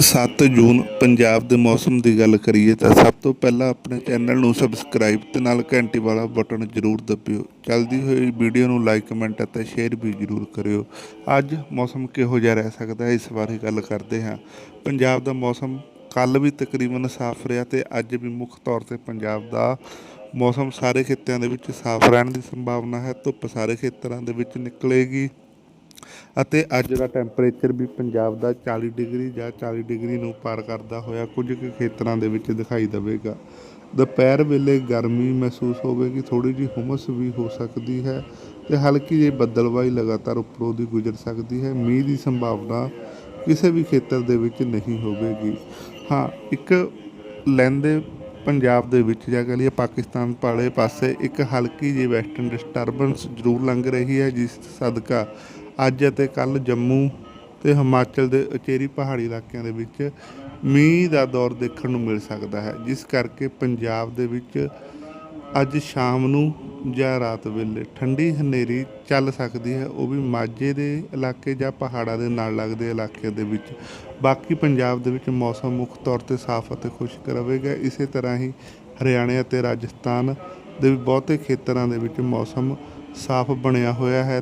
7 ਜੂਨ ਪੰਜਾਬ ਦੇ ਮੌਸਮ ਦੀ ਗੱਲ ਕਰੀਏ ਤਾਂ ਸਭ ਤੋਂ ਪਹਿਲਾਂ ਆਪਣੇ ਚੈਨਲ ਨੂੰ ਸਬਸਕ੍ਰਾਈਬ ਤੇ ਨਾਲ ਘੰਟੀ ਵਾਲਾ ਬਟਨ ਜ਼ਰੂਰ ਦਬਿਓ। ਚੱਲਦੀ ਹੋਈ ਵੀਡੀਓ ਨੂੰ ਲਾਈਕ, ਕਮੈਂਟ ਅਤੇ ਸ਼ੇਅਰ ਵੀ ਜ਼ਰੂਰ ਕਰਿਓ। ਅੱਜ ਮੌਸਮ ਕਿਹੋ ਜਿਹਾ ਰਹਿ ਸਕਦਾ ਹੈ ਇਸ ਬਾਰੇ ਗੱਲ ਕਰਦੇ ਹਾਂ। ਪੰਜਾਬ ਦਾ ਮੌਸਮ ਕੱਲ ਵੀ ਤਕਰੀਬਨ ਸਾਫ਼ ਰਿਹਾ ਤੇ ਅੱਜ ਵੀ ਮੁੱਖ ਤੌਰ ਤੇ ਪੰਜਾਬ ਦਾ ਮੌਸਮ ਸਾਰੇ ਖੇਤਰਾਂ ਦੇ ਵਿੱਚ ਸਾਫ਼ ਰਹਿਣ ਦੀ ਸੰਭਾਵਨਾ ਹੈ। ਧੁੱਪ ਸਾਰੇ ਖੇਤਰਾਂ ਦੇ ਵਿੱਚ ਨਿਕਲੇਗੀ। ਅਤੇ ਅੱਜ ਦਾ ਟੈਂਪਰੇਚਰ ਵੀ ਪੰਜਾਬ ਦਾ 40 ਡਿਗਰੀ ਜਾਂ 40 ਡਿਗਰੀ ਨੂੰ ਪਾਰ ਕਰਦਾ ਹੋਇਆ ਕੁਝ ਕੁ ਖੇਤਰਾਂ ਦੇ ਵਿੱਚ ਦਿਖਾਈ ਦੇਵੇਗਾ। ਦੁਪਹਿਰ ਵੇਲੇ ਗਰਮੀ ਮਹਿਸੂਸ ਹੋਵੇਗੀ ਥੋੜੀ ਜਿਹੀ ਹੁਮਸ ਵੀ ਹੋ ਸਕਦੀ ਹੈ ਤੇ ਹਲਕੀ ਜਿਹੀ ਬੱਦਲਵਾਈ ਲਗਾਤਾਰ ਉੱਪਰੋਂ ਦੀ ਗੁਜ਼ਰ ਸਕਦੀ ਹੈ। ਮੀਂਹ ਦੀ ਸੰਭਾਵਨਾ ਕਿਸੇ ਵੀ ਖੇਤਰ ਦੇ ਵਿੱਚ ਨਹੀਂ ਹੋਵੇਗੀ। ਹਾਂ, ਇੱਕ ਲੈਂਦੇ ਪੰਜਾਬ ਦੇ ਵਿੱਚ ਜਾਂ ਕਹ ਲਈਏ, ਪਾਕਿਸਤਾਨ ਪਾਲੇ ਪਾਸੇ ਇੱਕ ਹਲਕੀ ਜਿਹੀ ਵੈਸਟਰਨ ਡਿਸਟਰਬੈਂਸ ਜ਼ਰੂਰ ਲੰਘ ਰਹੀ ਹੈ, ਜਿਸ ਸਦਕਾ ਅੱਜ ਅਤੇ ਕੱਲ ਜੰਮੂ ਤੇ ਹਿਮਾਚਲ ਦੇ ਉਚੇਰੀ ਪਹਾੜੀ ਇਲਾਕਿਆਂ ਦੇ ਵਿੱਚ ਮੀਂਹ ਦਾ ਦੌਰ ਦੇਖਣ ਨੂੰ ਮਿਲ ਸਕਦਾ ਹੈ, ਜਿਸ ਕਰਕੇ ਪੰਜਾਬ ਦੇ ਵਿੱਚ ਅੱਜ ਸ਼ਾਮ ਨੂੰ ਜਾਂ ਰਾਤ ਵੇਲੇ ਠੰਡੀ ਹਨੇਰੀ ਚੱਲ ਸਕਦੀ ਹੈ। ਉਹ ਵੀ ਮਾਝੇ ਦੇ ਇਲਾਕੇ ਜਾਂ ਪਹਾੜਾਂ ਦੇ ਨਾਲ ਲੱਗਦੇ ਇਲਾਕੇ ਦੇ ਵਿੱਚ। ਬਾਕੀ ਪੰਜਾਬ ਦੇ ਵਿੱਚ ਮੌਸਮ ਮੁੱਖ ਤੌਰ ਤੇ ਸਾਫ਼ ਅਤੇ ਖੁਸ਼ਕ ਰਹੇਗਾ। ਇਸੇ ਤਰ੍ਹਾਂ ਹੀ ਹਰਿਆਣਾ ਅਤੇ ਰਾਜਸਥਾਨ ਦੇ ਵੀ ਬਹੁਤੇ ਖੇਤਰਾਂ ਦੇ ਵਿੱਚ ਮੌਸਮ ਸਾਫ਼ ਬਣਿਆ ਹੋਇਆ ਹੈ।